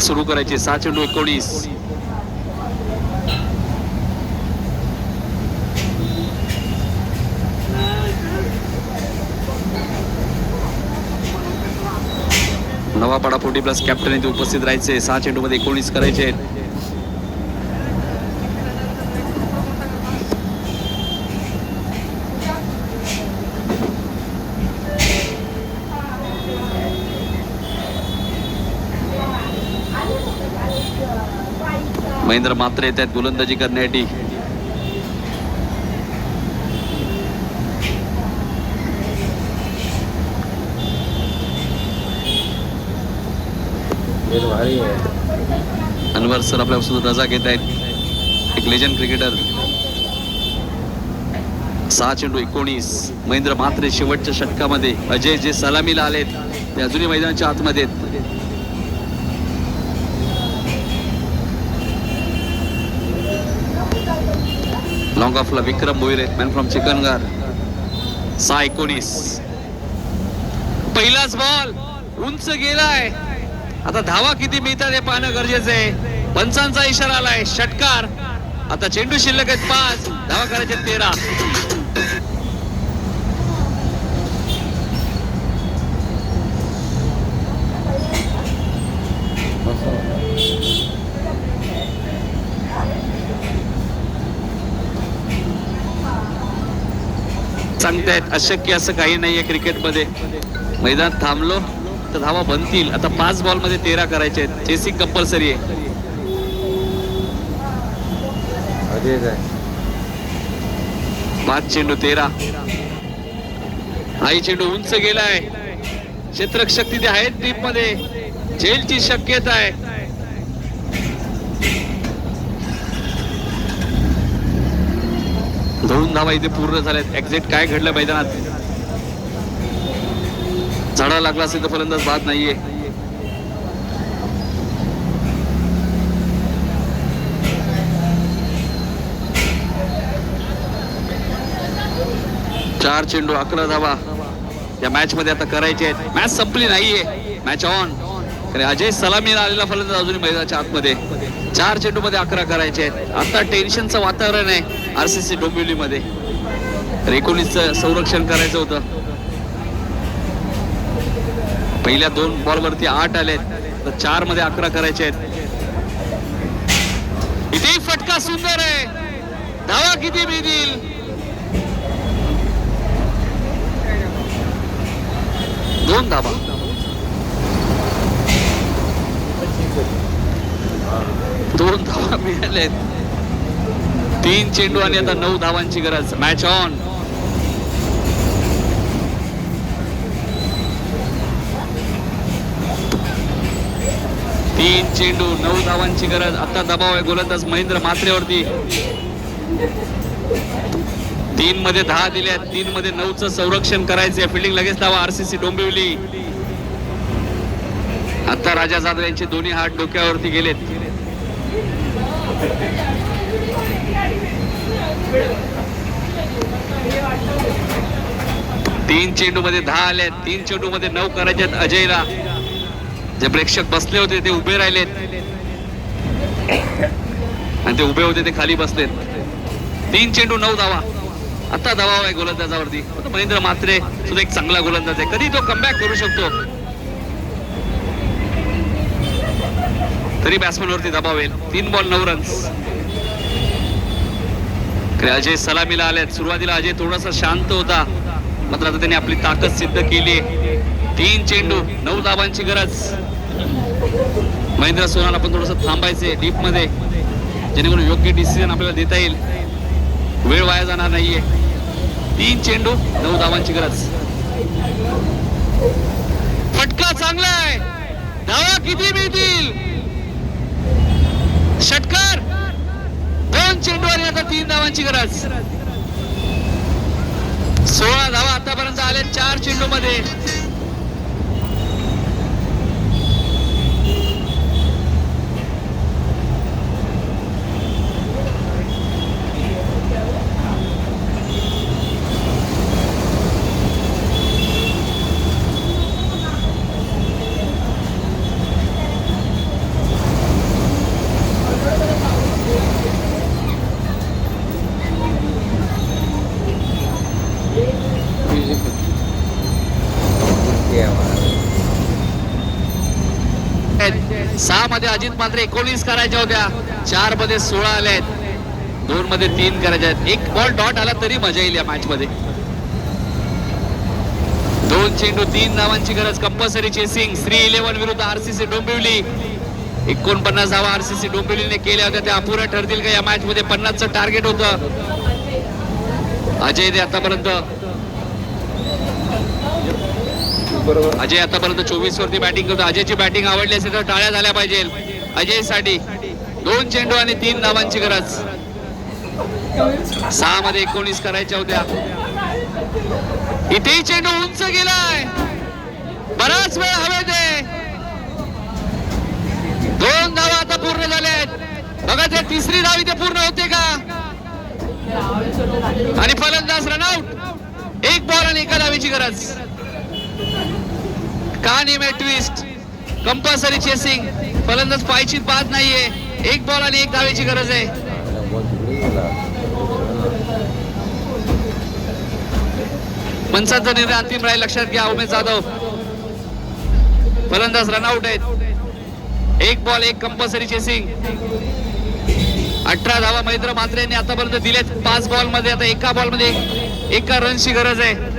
सुरू करायचे. सहा चेंडू एकोणीस. नवापाडा फोर्टी प्लस कॅप्टन इथे उपस्थित राहायचे. सहा चेंडू मध्ये एकोणीस करायचे. महेंद्र मात्रे येत आहेत गोलंदाजी करण्यासाठी. अनवर सर आपल्यापासून रजा घेत आहेत. एक लेजंड क्रिकेटर सहा चेंडू एकोणीस. महेंद्र म्हात्रे शेवटच्या षटकामध्ये. अजय जे सलामीला आलेत ते अजूनही मैदानाच्या आतमध्ये. आहेत लॉंग ऑफला विक्रम मोहिरे मॅन फ्रॉम चिकनगार सहा एकोणीस. पहिलाच बॉल उंच गेलाय. आता धावा किती मिळतात हे पाहणं गरजेचं आहे. पंचांचा इशारा आलाय. षटकार. आता चेंडू शिल्लक आहेत पाच. धावा करायचे आहेत तेरा. सांगतायत अशक्य असं काही नाहीये क्रिकेटमध्ये. मैदान थांबलो तर धावा बनतील. आता पाच बॉलमध्ये तेरा करायचे आहेत. चेसिंग कंपल्सरी आहे. पाच चेंडू तेरा. आई चेंडू उंच गेलाय. क्षेत्ररक्षक तिथे आहेत टीममध्ये. झेलची शक्यता आहे. दोन धावा इथे पूर्ण झाल्यात. एक्झॅक्ट काय घडलं मैदानात? झाडा लागला असेल तर फलंदाज बाद नाहीये. चार चेंडू अकरा धावा. या मॅच मध्ये आता करायचे आहेत. मॅच संपली नाहीये. मॅच ऑन अजय सलामीला आलेला फलंदाज अजूनही मैदानाच्या आतमध्ये. चार चेंडूमध्ये अकरा करायचे आहेत. आता टेन्शनचं वातावरण आहे आरसीसी डोंबिवली मध्ये तर एकोणीसचं संरक्षण करायचं होतं. पहिल्या दोन बॉलवरती आठ आलेत. तर चारमध्ये अकरा करायचे आहेत. इथे फटका सुंदर आहे. धावा किती मिळतील. दोन धावा. मिळाले तीन चेंडू आणि आता नऊ धावांची गरज. मॅच ऑन तीन चेंडू नऊ धावांची गरज. आता दबाव आहे गोलंदाज महेंद्र मात्रेवरती तीन मध्ये दहा दिल्या तीन मध्ये नऊचं संरक्षण करायचे फिल्डिंग लगेच धावा आरसीसी डोंबिवली. आता राजा जाधव यांचे दोन्ही हात डोक्यावरती गेलेत. तीन चेंडू मध्ये दहा आले तीन चेंडू मध्ये नऊ करायचे अजयला. जे प्रेक्षक बसले होते ते उभे राहिलेत. आणि ते उभे होते ते खाली बसलेत. तीन चेंडू नऊ धावा. आता धावा आहे गोलंदाजावरती. महेंद्र मात्रे सुद्धा एक चांगला गोलंदाज आहे. कधी तो कमबॅक करू शकतो? तरी बॅट्समॅनवरती दबाव येईल. तीन बॉल नऊ रन्स अजय सलामीला आल्यात सुरुवातीला अजय थोडासा शांत होता. मात्र आता त्यांनी आपली ताकद सिद्ध केली तीन चेंडू नऊ दाबांची गरज. महेंद्र सोनाला पण थोडस थांबायचे डीपमध्ये. जेणेकरून योग्य डिसिजन आपल्याला देता येईल. वेळ वाया जाणार नाहीये. तीन चेंडू नऊ धावांची गरज. फटका चांगला आहे. धावा किती मिळतील षटकार दोन चेंडू आणि आता तीन धावांची गरज. सोळा धावा आतापर्यंत आल्या चार चेंडू मध्ये सहा मध्ये अजित मात्र एकोणीस करायच्या होत्या. चारमध्ये सोळा आल्या आहेत. दोन मध्ये तीन करायच्या आहेत. एक बॉल डॉट आला तरी मजा येईल या मॅच मध्ये. दोन चेंडू तीन धावांची गरज. कंपल्सरी चेसिंग श्री इलेव्हन विरुद्ध आरसीसी डोंबिवली. एकोणपन्नास धावा आरसीसी डोंबिवलीने केल्या होत्या. त्या अपुऱ्या ठरतील का या मॅच मध्ये? पन्नासचं टार्गेट होत. अजय दे आतापर्यंत. बरोबर. अजय आतापर्यंत चोवीस वरती बॅटिंग करतो. अजयची बॅटिंग आवडली असेल तर टाळ्या झाल्या पाहिजे. अजयसाठी दोन चेंडू आणि तीन धावांची गरज. सहा मध्ये एकोणीस करायच्या होत्या. इथेही चेंडू उंच गेलाय. बराच वेळ हवेत आहे दोन धावा आता पूर्ण झाल्या आहेत बघा ते तिसरी धाव इथे पूर्ण होते का? आणि फलंदाज रनआउट एक बॉल आणि एका धावीची गरज. का नेमे ट्विस्ट कंपल्सरी चेसिंग फलंदाज पायची बाद नाहीये. एक बॉल आणि एक धावेची गरज आहे. मनसाचा निर्णय अंतिम राहील लक्षात घ्या उमेश जाधव. फलंदाज रनआउट आहेत. एक बॉल एक कंपल्सरी चेसिंग अठरा धावा महेंद्र मात्रे यांनी आतापर्यंत दिलेत पाच बॉलमध्ये. आता एका बॉलमध्ये एका रनची गरज आहे.